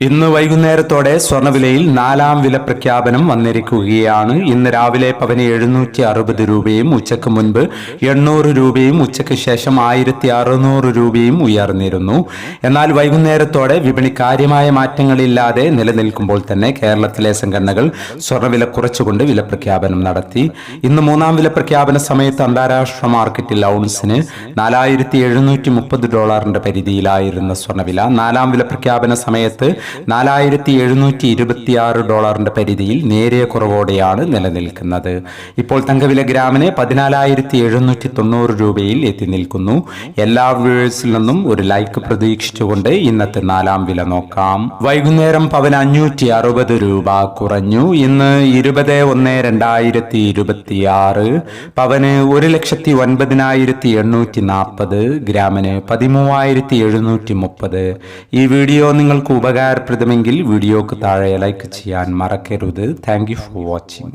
ഇന്ന് വൈകുന്നേരത്തോടെ സ്വർണവിലയിൽ നാലാം വില പ്രഖ്യാപനം വന്നിരിക്കുകയാണ്. ഇന്ന് രാവിലെ പവന് എഴുന്നൂറ്റി അറുപത് രൂപയും ഉച്ചയ്ക്ക് മുൻപ് എണ്ണൂറ് രൂപയും ഉച്ചയ്ക്ക് ശേഷം ആയിരത്തി അറുന്നൂറ് രൂപയും ഉയർന്നിരുന്നു. എന്നാൽ വൈകുന്നേരത്തോടെ വിപണി കാര്യമായ മാറ്റങ്ങളില്ലാതെ നിലനിൽക്കുമ്പോൾ തന്നെ കേരളത്തിലെ സംഘടനകൾ സ്വർണവില കുറച്ചുകൊണ്ട് വില പ്രഖ്യാപനം നടത്തി. ഇന്ന് മൂന്നാം വില പ്രഖ്യാപന സമയത്ത് അന്താരാഷ്ട്ര മാർക്കറ്റിൽ ഔൺസിന് നാലായിരത്തി ഡോളറിന്റെ പരിധിയിലായിരുന്ന സ്വർണവില നാലാം വില പ്രഖ്യാപന സമയത്ത് നാലായിരത്തി എഴുന്നൂറ്റി ഇരുപത്തിയാറ് ഡോളറിന്റെ പരിധിയിൽ നേരിയ കുറവോടെയാണ് നിലനിൽക്കുന്നത്. ഇപ്പോൾ തങ്കവില ഗ്രാമിന് പതിനാലായിരത്തി എഴുന്നൂറ്റി തൊണ്ണൂറ് രൂപയിൽ എത്തി നിൽക്കുന്നു. എല്ലാ വ്യൂവേഴ്സിൽ നിന്നും ഒരു ലൈക്ക് പ്രതീക്ഷിച്ചുകൊണ്ട് ഇന്നത്തെ നാലാം വില നോക്കാം. വൈകുന്നേരം പവൻ അഞ്ഞൂറ്റി അറുപത് രൂപ കുറഞ്ഞു. ഇന്ന് ഇരുപത് ഒന്ന് രണ്ടായിരത്തി ഇരുപത്തി ആറ് പവന് ഒരു ലക്ഷത്തി ഒൻപതിനായിരത്തി എണ്ണൂറ്റി നാൽപ്പത് ഗ്രാമിന് പതിമൂവായിരത്തി എഴുന്നൂറ്റി മുപ്പത് ഈ വീഡിയോ നിങ്ങൾക്ക് ഉപകാരപ്രദമെങ്കിൽ വീഡിയോക്ക് താഴെ ലൈക്ക് ചെയ്യാൻ മറക്കരുത് താങ്ക് യു ഫോർ വാച്ചിങ്